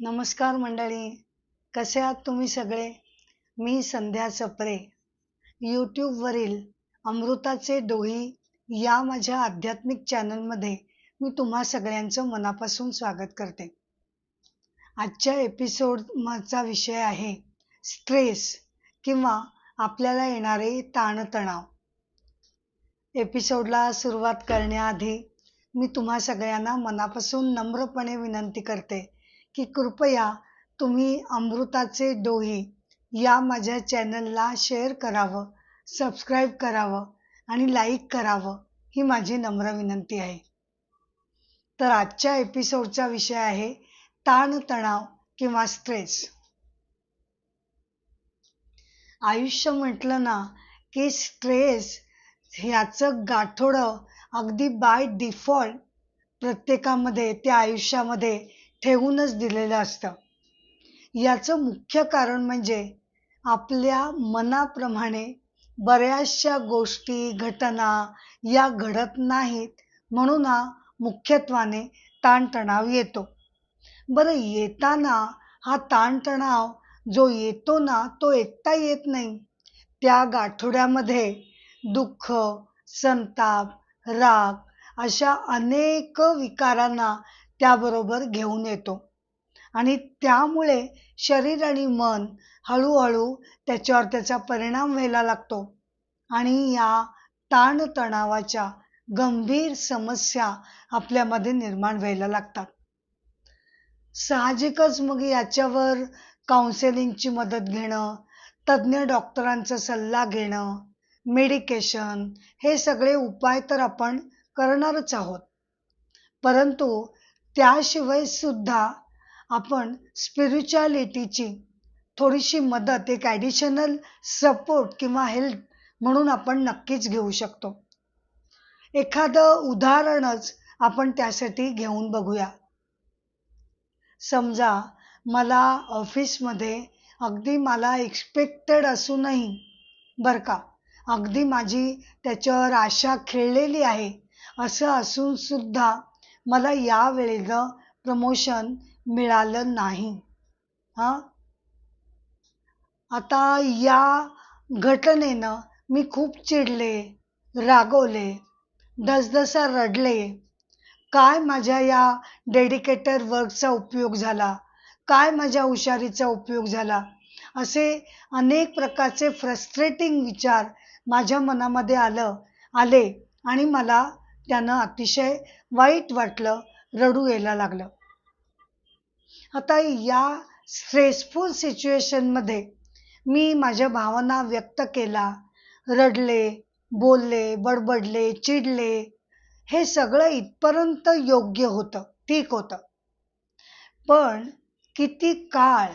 नमस्कार मंडळी कसे आहात तुम्ही सगळे? मी संध्या सप्रे. यूट्यूबवरील अमृताचे डोही या माझ्या आध्यात्मिक चॅनलमध्ये मी तुम्हा सगळ्यांचं मनापासून स्वागत करते. आजच्या एपिसोडचा विषय आहे स्ट्रेस किंवा आपल्याला येणारे ताणतणाव. एपिसोडला सुरुवात करण्याआधी मी तुम्हा सगळ्यांना मनापासून नम्रपणे विनंती करते की कृपया तुम्ही अमृताचे डोही या माझ्या चॅनलला शेअर करावं सबस्क्राईब करावं आणि लाईक करावं ही माझी नम्र विनंती आहे. तर आजच्या एपिसोडचा विषय आहे ताणतणाव किंवा स्ट्रेस. आयुष्य म्हटलं ना की स्ट्रेस ह्याचं गाठोडं अगदी बाय डिफॉल्ट प्रत्येकामध्ये त्या आयुष्यामध्ये ठेवूनच दिलेलं असतं. याचं मुख्य कारण म्हणजे आपल्या मनाप्रमाणे बऱ्याचशा गोष्टी घटना या घडत नाहीत म्हणून हा मुख्यत्वाने ताणतणाव येतो. बरं येताना हा ताणतणाव जो येतो ना तो एकटा येत नाही. त्या गाठोड्यामध्ये दुःख संताप राग अशा अनेक विकारांना त्याबरोबर घेऊन येतो. आणि त्यामुळे शरीर आणि मन हळूहळू त्याच्यावर त्याचा परिणाम व्हायला लागतो. आणि या ताणतणावाच्या गंभीर समस्या आपल्यामध्ये निर्माण व्हायला लागतात. साहजिकच मग याच्यावर काउन्सिलिंगची मदत घेणं तज्ज्ञ डॉक्टरांचा सल्ला घेणं मेडिकेशन हे सगळे उपाय तर आपण करणारच आहोत. परंतु त्याशिवाय सुद्धा आपण स्पिरिच्युअलिटीची थोडीशी मदत एक ॲडिशनल सपोर्ट किंवा हेल्प म्हणून आपण नक्कीच घेऊ शकतो. एखादं उदाहरणच आपण त्यासाठी घेऊन बघूया. समजा मला ऑफिसमध्ये अगदी मला एक्सपेक्टेड असूनही बरं का अगदी माझी त्याच्यावर आशा खेळलेली आहे असं असूनसुद्धा मला यावेळेचं प्रमोशन मिळालं नाही. हां? आता या घटनेनं मी खूप चिडले रागवले दसदसा रडले. काय माझ्या या डेडिकेटेड वर्कचा उपयोग झाला? काय माझ्या हुशारीचा उपयोग झाला? असे अनेक प्रकारचे फ्रस्ट्रेटिंग विचार माझ्या मनामध्ये आलं आले आणि मला त्यानं अतिशय वाईट वाटलं रडू यायला लागलं. आता या स्ट्रेसफुल सिच्युएशनमध्ये मी माझ्या भावना व्यक्त केला. रडले बोलले बडबडले चिडले हे सगळं इथपर्यंत योग्य होतं ठीक होतं. पण किती काळ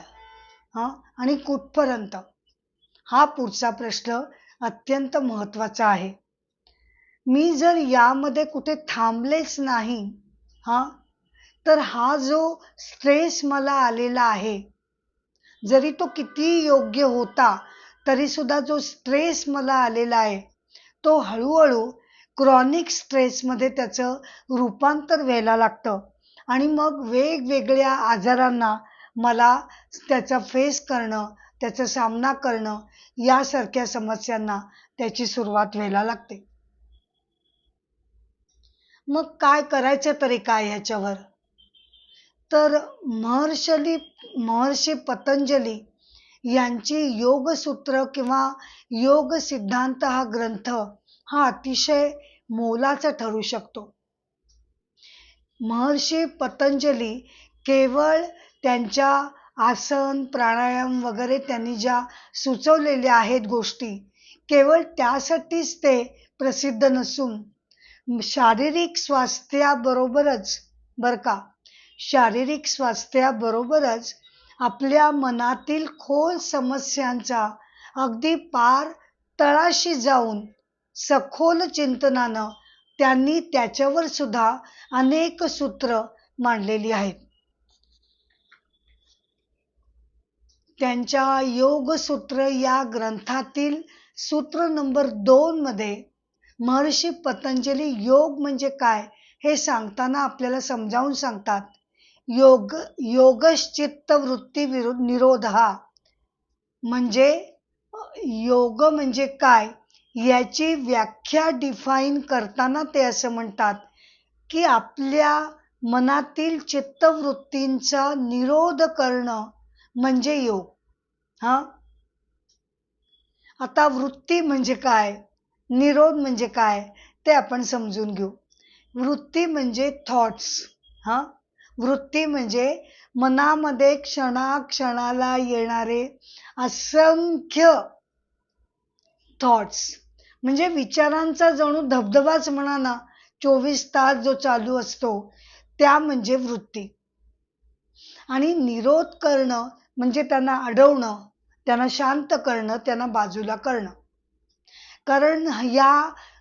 हां आणि कुठपर्यंत? हा पुढचा प्रश्न अत्यंत महत्त्वाचा आहे. मी जर यामध्ये कुठे थांबलेच नाही हां तर हा जो स्ट्रेस मला आलेला आहे जरी तो किती योग्य होता तरीसुद्धा जो स्ट्रेस मला आलेला आहे तो हळूहळू क्रॉनिक स्ट्रेसमध्ये त्याचं रूपांतर व्हायला लागतं. आणि मग वेगवेगळ्या आजारांना मला त्याचा फेस करणं त्याचा सामना करणं यासारख्या समस्यांना त्याची सुरुवात व्हायला लागते. मग काय करायचं तरी काय ह्याच्यावर? तर महर्षली महर्षी पतंजली यांची योगसूत्र किंवा योग सिद्धांत हा ग्रंथ हा अतिशय मोलाचा ठरू शकतो. महर्षी पतंजली केवळ त्यांच्या आसन प्राणायाम वगैरे त्यांनी ज्या सुचवलेल्या आहेत गोष्टी केवळ त्यासाठीच ते प्रसिद्ध नसून शारीरिक स्वास्थ्याबरोबरच बर का? शारीरिक स्वास्थ्याबरोबरच आपल्या मनातील खोल समस्यांचा अगदी पार तळाशी जाऊन सखोल चिंतनानं त्यांनी त्याच्यावर सुद्धा अनेक सूत्र मांडलेली आहेत. त्यांच्या योगसूत्र या ग्रंथातील सूत्र नंबर दोन मध्ये महर्षी पतंजली योग म्हणजे काय हे सांगताना आपल्याला समजावून सांगतात. योग योगश्चित्त वृत्ती विरुद्ध निरोध हा. म्हणजे योग म्हणजे काय? याची व्याख्या डिफाईन करताना ते असं म्हणतात की आपल्या मनातील चित्तवृत्तींचा निरोध करणं म्हणजे योग. हा? आता वृत्ती म्हणजे काय? निरोध म्हणजे काय ते आपण समजून घेऊ. वृत्ती म्हणजे थॉट्स हा? वृत्ती म्हणजे मनामध्ये क्षणाक्षणाला येणारे असंख्य थॉट्स म्हणजे विचारांचा जणू धबधबाच म्हणा ना चोवीस तास जो चालू असतो त्या म्हणजे वृत्ती. आणि निरोध करणं म्हणजे त्यांना अडवणं त्यांना शांत करणं त्यांना बाजूला करणं. कारण या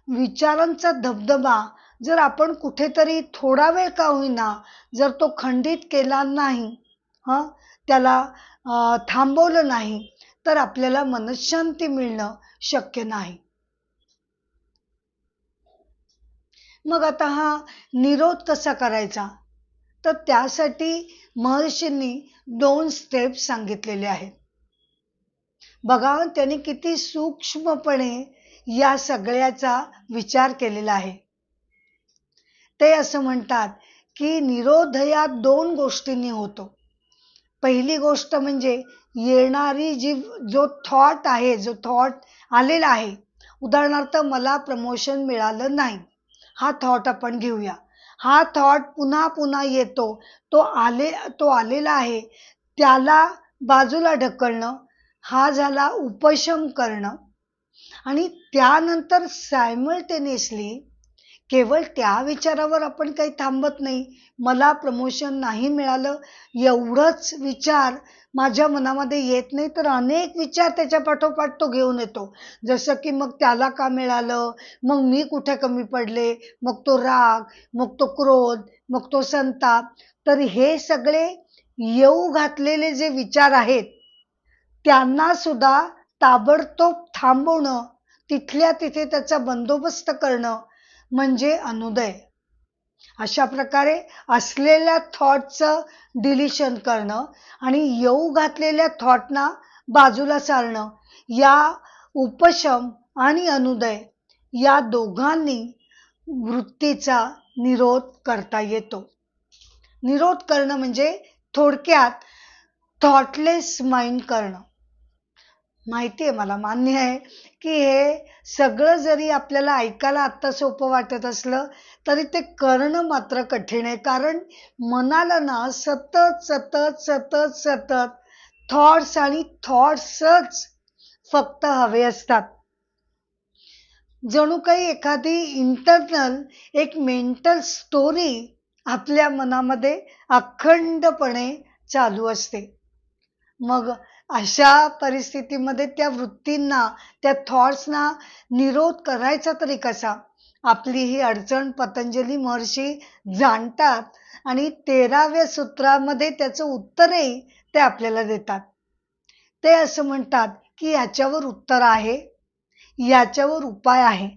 विचारांचा धबधबा जर आपण कुठेतरी थोडा वेळ का होईना जर तो खंडित केला नाही हं त्याला थांबवलं नाही तर आपल्याला मनशांती मिळणं शक्य नाही. मग आता हा निरोध कसा करायचा? तर त्यासाठी महर्षींनी दोन स्टेप सांगितलेले आहेत. बघा त्यांनी किती सूक्ष्मपणे या सगळ्याचा विचार केलेला आहे. ते असं म्हणतात की निरोध या दोन गोष्टींनी होतो. पहिली गोष्ट म्हणजे येणारी जी जो थॉट आहे जो थॉट आलेला आहे उदाहरणार्थ मला प्रमोशन मिळालं नाही हा थॉट आपण घेऊया. हा थॉट पुन्हा पुन्हा येतो तो आले तो आलेला आहे त्याला बाजूला ढकलणं हा झाला उपशम करणं आणि त्यानंतर सायमल्टेनियसली केवळ त्या विचारावर आपण काही थांबत नाही. मला प्रमोशन नाही मिळालं. एवढंच विचार माझ्या मनामध्ये येत नाही. तर अनेक विचार त्याच्या पाठोपाठ तो घेऊन येतो. जसं की मग त्याला का मिळालं? मग मी कुठे कमी पडले? मग तो राग मग तो क्रोध मग तो संताप. तर हे सगळे येऊ घातलेले जे विचार आहेत त्यांना सुद्धा ताबडतोब थांबवणं तिथल्या तिथे त्याचा बंदोबस्त करणं म्हणजे अनुदय. अशा प्रकारे असलेल्या थॉटचं डिलिशन करणं आणि येऊ घातलेल्या थॉटना बाजूला सारणं या उपशम आणि अनुदय या दोघांनी वृत्तीचा निरोध करता येतो. निरोध करणं म्हणजे थोडक्यात थॉटलेस माइंड करणं. माहिती आहे मला मान्य आहे की हे सगळं जरी आपल्याला ऐकायला आत्ता सोपं वाटत असलं तरी ते करणं मात्र कठीण आहे. कारण मनाला ना सतत सतत सतत सतत थॉट्स आणि थॉट्सच फक्त हवे असतात. जणू काही एखादी इंटरनल एक मेंटल स्टोरी आपल्या मनामध्ये अखंडपणे चालू असते. मग अशा परिस्थितीमध्ये त्या वृत्तींना त्या थॉट्सना निरोध करायचा तरी कसा? आपली ही अडचण पतंजली महर्षी जाणतात आणि तेराव्या सूत्रामध्ये त्याचं उत्तरही ते आपल्याला देतात. ते असं म्हणतात की याच्यावर उत्तर आहे याच्यावर उपाय आहे.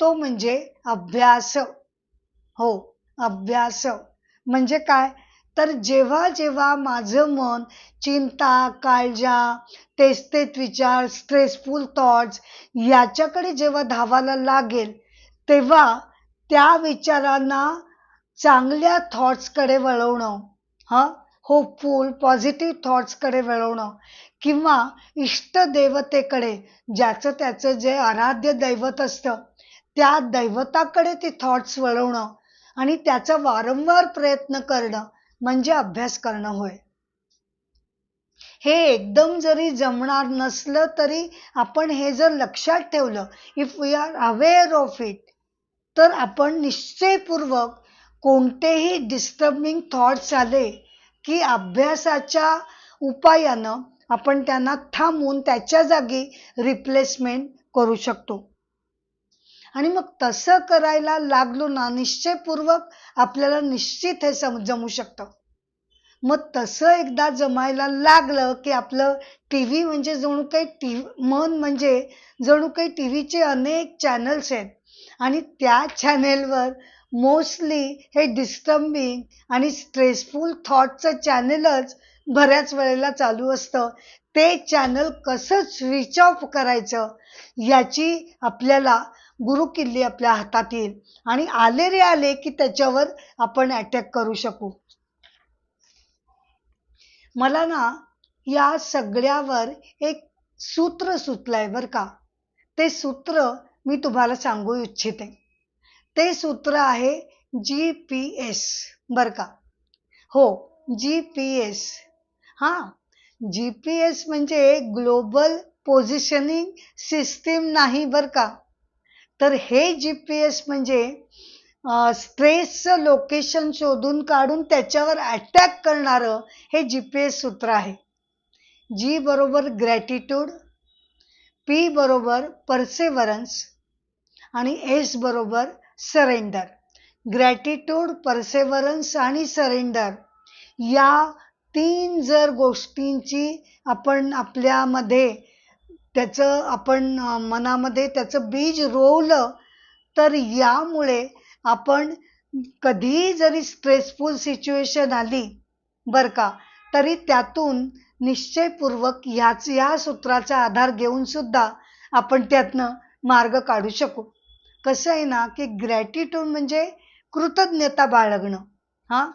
तो म्हणजे अभ्यास. हो अभ्यास. म्हणजे काय? तर जेव्हा जेव्हा माझं मन चिंता काळजा तेच तेच विचार स्ट्रेसफुल थॉट्स याच्याकडे जेव्हा धावायला लागेल तेव्हा त्या विचारांना चांगल्या थॉट्सकडे वळवणं हा? होपफुल पॉझिटिव्ह थॉट्सकडे वळवणं किंवा इष्टदेवतेकडे ज्याचं त्याचं जे आराध्य दैवत असतं त्या दैवताकडे ते थॉट्स वळवणं आणि त्याचा वारंवार प्रयत्न करणं म्हणजे अभ्यास करणं होय. हे एकदम जरी जमणार नसलं तरी आपण हे जर लक्षात ठेवलं if we are aware of it तर आपण निश्चयपूर्वक कोणतेही डिस्टर्बिंग थॉट्स आले की अभ्यासाच्या उपायानं आपण त्यांना थांबवून त्याच्या जागी रिप्लेसमेंट करू शकतो. आणि मग तसं करायला लागलो ना निश्चयपूर्वक आपल्याला निश्चित हे सम जमू शकतं. मग तसं एकदा जमायला लागलं की आपलं टी व्ही म्हणजे जणू काही टी मन म्हणजे जणू काही टी व्हीचे अनेक चॅनल्स आहेत. आणि त्या चॅनेलवर मोस्टली हे डिस्टर्बिंग आणि स्ट्रेसफुल थॉटचं चॅनलच बऱ्याच वेळेला चालू असतं. ते चॅनल कसं स्विच ऑफ करायचं याची आपल्याला गुरुकिल्ली आपल्या हातात येईल. आणि आले रे आले की त्याच्यावर आपण अटॅक करू शकू. मला ना या सगळ्यावर एक सूत्र सुचलंय बर का. ते सूत्र मी तुम्हाला सांगू इच्छिते. ते सूत्र आहे जी पी एस बर का. हो जी पी एस हा जी पी एस म्हणजे ग्लोबल पोझिशनिंग सिस्टीम नाही बर का. तर हे जी पी एस म्हणजे स्ट्रेसचं लोकेशन शोधून काढून त्याच्यावर अटॅक करणारं हे जी पी एस सूत्र आहे. जी बरोबर ग्रॅटिट्यूड पी बरोबर परसेवरन्स आणि एस बरोबर सरेंडर ग्रॅटिट्यूड परसेवरन्स आणि सरेंडर या तीन जर गोष्टींची आपण आपल्यामध्ये त्याचं आपण मनामध्ये त्याचं बीज रोवलं तर यामुळे आपण कधीही जरी स्ट्रेसफुल सिच्युएशन आली बरं का तरी त्यातून निश्चयपूर्वक ह्याच या सूत्राचा आधार घेऊन सुद्धा आपण त्यातनं मार्ग काढू शकू. कसं आहे ना की ग्रॅटिट्यूड म्हणजे कृतज्ञता बाळगणं. हां?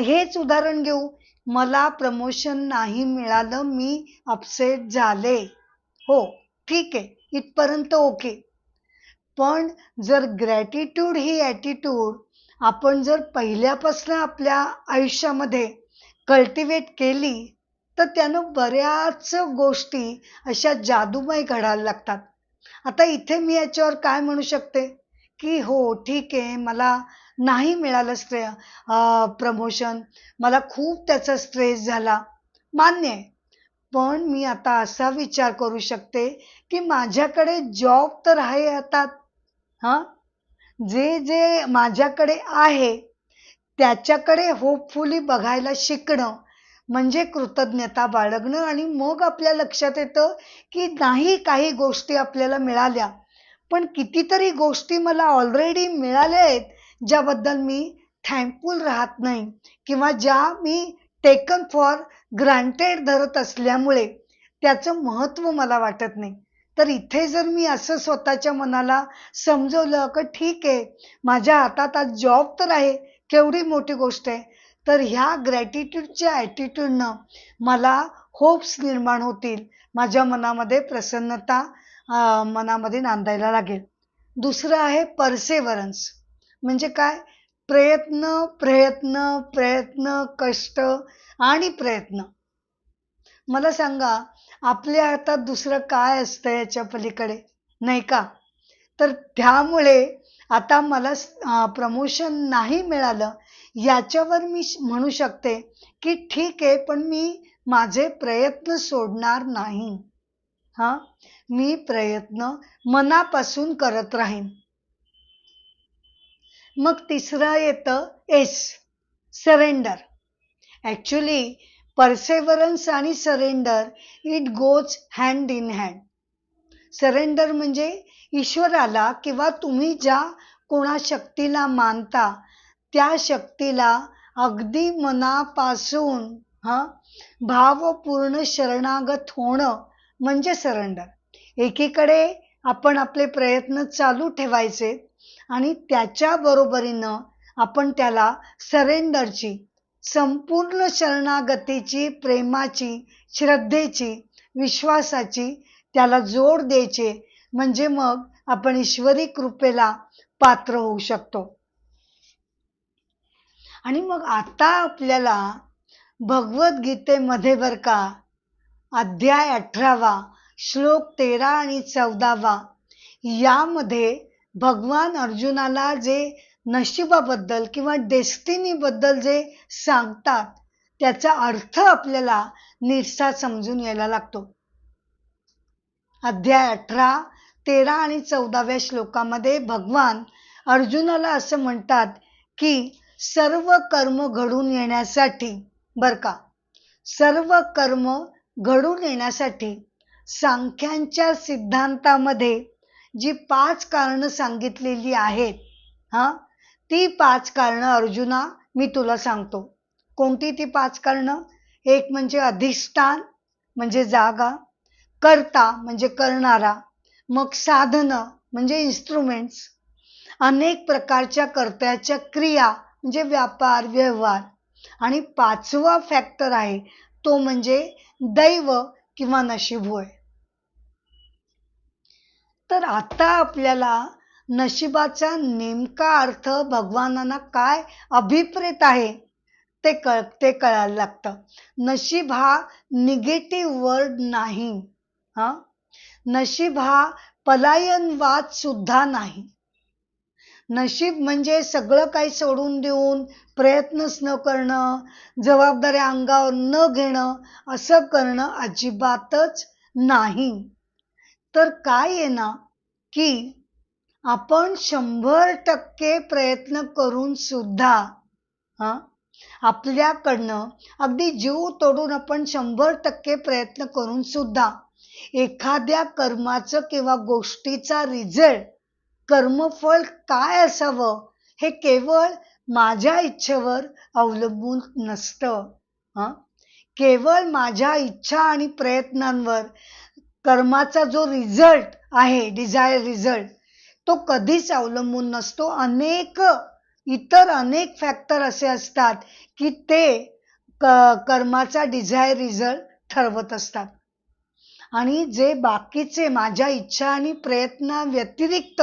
हेच उदाहरण घेऊ. मला प्रमोशन नाही मिळालं मी अपसेट झाले. हो ठीक आहे. इथपर्यंत ओके. पण जर ग्रॅटिट्यूड ही ॲटिट्यूड आपण जर पहिल्यापासून आपल्या आयुष्यामध्ये कल्टिवेट केली तर त्यानं बऱ्याच गोष्टी अशा जादूमय घडायला लागतात. आता इथे मी याच्यावर काय म्हणू शकते? की हो ठीक आहे मला नाही मिळालं स्ट्रे प्रमोशन मला खूप त्याचा स्ट्रेस झाला. मान्य आहे. पण मी आता असा विचार करू शकते की माझ्याकडे जॉब तर आहे आता. हां? जे जे माझ्याकडे आहे त्याच्याकडे होपफुली बघायला शिकणं म्हणजे कृतज्ञता बाळगणं आणि मग आपल्या लक्षात येतं की नाही काही गोष्टी आपल्याला मिळाल्या. पण कितीतरी गोष्टी मला ऑलरेडी मिळाल्या आहेत ज्याबद्दल मी थँकफुल राहत नाही. किंवा ज्या मी टेकन फॉर ग्रांटेड धरत असल्यामुळे त्याचं महत्त्व मला वाटत नाही. तर इथे जर मी असं स्वतःच्या मनाला समजवलं का ठीक आहे माझ्या हातात आज जॉब तर आहे केवढी मोठी गोष्ट आहे तर ह्या ग्रॅटिट्यूडच्या ॲटिट्यूडनं मला होप्स निर्माण होतील माझ्या मनामध्ये प्रसन्नता मनामध्ये नांदायला लागेल. दुसरं आहे परसेवरन्स म्हणजे काय? प्रयत्न प्रयत्न प्रयत्न कष्ट आणि प्रयत्न. मला सांगा आपल्या हातात दुसरं काय असतं याच्या पलीकडे? नाही का? तर त्यामुळे आता मला प्रमोशन नाही मिळालं याच्यावर मी श- म्हणू शकते की ठीक आहे पण मी माझे प्रयत्न सोडणार नाही. हा? मी प्रयत्न मनापासून करत राहीन. मग तिसरं येतं एस सरेंडर. ॲक्च्युली परसेवरन्स आणि surrender it goes hand in hand surrender म्हणजे ईश्वराला किंवा तुम्ही ज्या कोणा शक्तीला मानता त्या शक्तीला अगदी मनापासून हा भावपूर्ण शरणागत होणं म्हणजे सरेंडर. एकीकडे आपण आपले प्रयत्न चालू ठेवायचे आणि त्याच्या बरोबरीनं आपण त्याला सरेंडरची संपूर्ण शरणागतीची प्रेमाची श्रद्धेची विश्वासाची त्याला जोड द्यायचे म्हणजे मग आपण ईश्वरी कृपेला पात्र होऊ शकतो. आणि मग आता आपल्याला भगवद्गीतेमध्ये बर का अध्याय अठरावा श्लोक तेरा आणि चौदावा यामध्ये भगवान अर्जुनाला जे नशिबाबद्दल किंवा डेस्टिनीबद्दल जे सांगतात त्याचा अर्थ आपल्याला निरसा समजून यायला लागतो. अध्याय अठरा तेरा आणि चौदाव्या श्लोकामध्ये भगवान अर्जुनाला असं म्हणतात की सर्व कर्म घडून येण्यासाठी बर का सर्व कर्म घडून येण्यासाठी सांख्यांच्या सिद्धांतामध्ये जी पाच कारणं सांगितलेली आहेत हां? ती पाच कारणं अर्जुना मी तुला सांगतो. कोणती ती पाच कारणं? एक म्हणजे अधिष्ठान म्हणजे जागा. करता म्हणजे करणारा. मग साधनं म्हणजे इन्स्ट्रुमेंट्स अनेक प्रकारच्या कर्त्याच्या क्रिया म्हणजे व्यापार व्यवहार. आणि पाचवा फॅक्टर आहे तो म्हणजे दैव किंवा नशीब होय. तर आता आपल्याला नशिबाचा नेमका अर्थ भगवानांना काय अभिप्रेत आहे ते कळ ते कळायला लागतं. नशीब हा निगेटिव्ह वर्ड नाही हा? नशीब हा पलायनवाद सुद्धा नाही. नशीब म्हणजे सगळं काही सोडून देऊन प्रयत्नच न करणं जबाबदाऱ्या अंगावर न घेणं असं करणं अजिबातच नाही. तर काय आहे ना की आपण शंभर टक्के प्रयत्न करून सुद्धा हां आपल्याकडनं अगदी जीव तोडून आपण शंभर टक्के प्रयत्न करून सुद्धा एखाद्या कर्माचं किंवा गोष्टीचा रिझल्ट कर्मफळ काय असावं हे केवळ माझ्या इच्छेवर अवलंबून नसतं हां. केवळ माझ्या इच्छा आणि प्रयत्नांवर कर्माचा जो रिझल्ट आहे डिझायर रिझल्ट तो कधीच अवलंबून नसतो. अनेक इतर अनेक फॅक्टर असे असतात की ते क कर्माचा डिझायर रिझल्ट ठरवत असतात. आणि जे बाकीचे माझ्या इच्छा आणि प्रयत्ना व्यतिरिक्त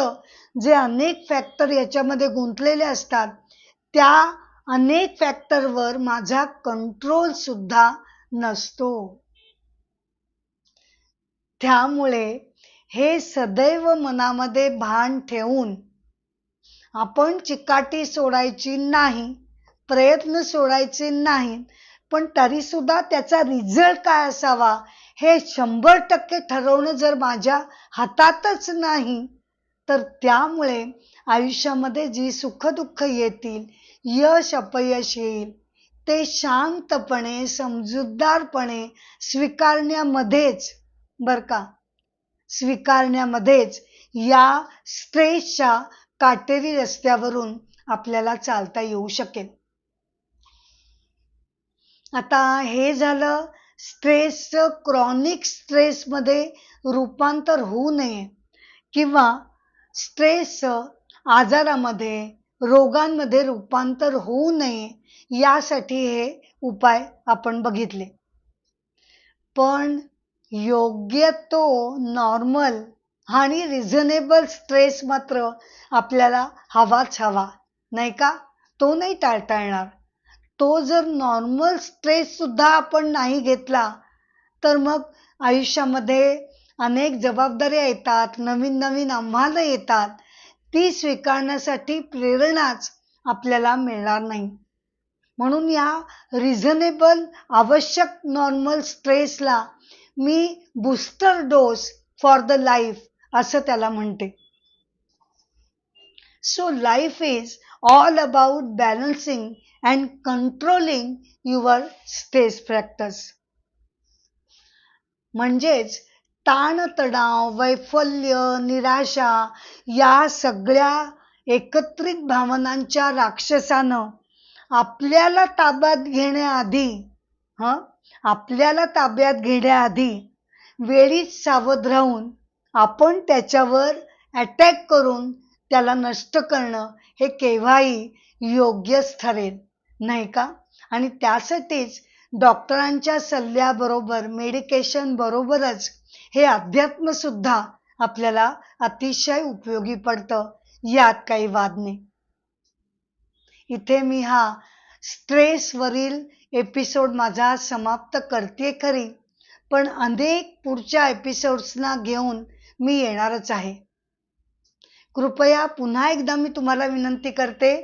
जे अनेक फॅक्टर याच्यामध्ये गुंतलेले असतात त्या अनेक फॅक्टरवर माझा कंट्रोल सुद्धा नसतो. त्यामुळे हे सदैव मनामध्ये भान ठेवून आपण चिकाटी सोडायची नाही प्रयत्न सोडायचे नाही पण तरीसुद्धा त्याचा रिझल्ट काय असावा हे शंभर टक्के ठरवणं जर माझ्या हातातच नाही तर त्यामुळे आयुष्यामध्ये जी सुखदुःख येतील यश अपयश येईल ते शांतपणे समजूतदारपणे स्वीकारण्यामध्येच. बरं का? स्वीकारण्यामध्येच या स्ट्रेसच्या काटेरी रस्त्यावरून आपल्याला चालता येऊ शकेल. आता हे झालं स्ट्रेसचं क्रॉनिक स्ट्रेसमध्ये रूपांतर होऊ नये किंवा स्ट्रेसचं आजारामध्ये रोगांमध्ये रूपांतर होऊ नये यासाठी हे उपाय आपण बघितले. पण योग्य तो नॉर्मल आणि रिझनेबल स्ट्रेस मात्र आपल्याला हवाच हवा नाही का? तो नाही टाळता येणार. तो जर नॉर्मल स्ट्रेससुद्धा आपण नाही घेतला तर मग आयुष्यामध्ये अनेक जबाबदाऱ्या येतात नवीन नवीन आव्हानं येतात. ती स्वीकारण्यासाठी प्रेरणाच आपल्याला मिळणार नाही. म्हणून या रिझनेबल आवश्यक नॉर्मल स्ट्रेसला मी booster dose for the life असं त्याला म्हणते. So life is all about balancing and controlling your stress factors म्हणजेच ताणतणाव वैफल्य निराशा या सगळ्या एकत्रित भावनांच्या राक्षसानं आपल्याला ताब्यात घेण्याआधी हां आपल्याला ताब्यात घेण्याआधी वेळीच सावध राहून आपण त्याच्यावर अटॅक करून त्याला नष्ट करणं हे केव्हाही योग्यच ठरेल नाही का? आणि त्यासाठीच डॉक्टरांच्या सल्ल्याबरोबर मेडिकेशन बरोबरच हे अध्यात्म सुद्धा आपल्याला अतिशय उपयोगी पडतं यात काही वाद नाही. इथे मी हा स्ट्रेसवरील एपिसोड माझा समाप्त करते खरी पण अनेक पुढच्या एपिसोड्सना घेऊन मी येणारच आहे. कृपया पुन्हा एकदा मी तुम्हाला विनंती करते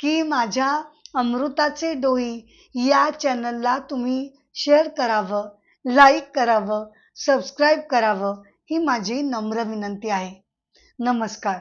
की माझ्या अमृताचे डोई या चॅनलला तुम्ही शेअर करावं लाईक करावं सबस्क्राईब करावं ही माझी नम्र विनंती आहे. नमस्कार.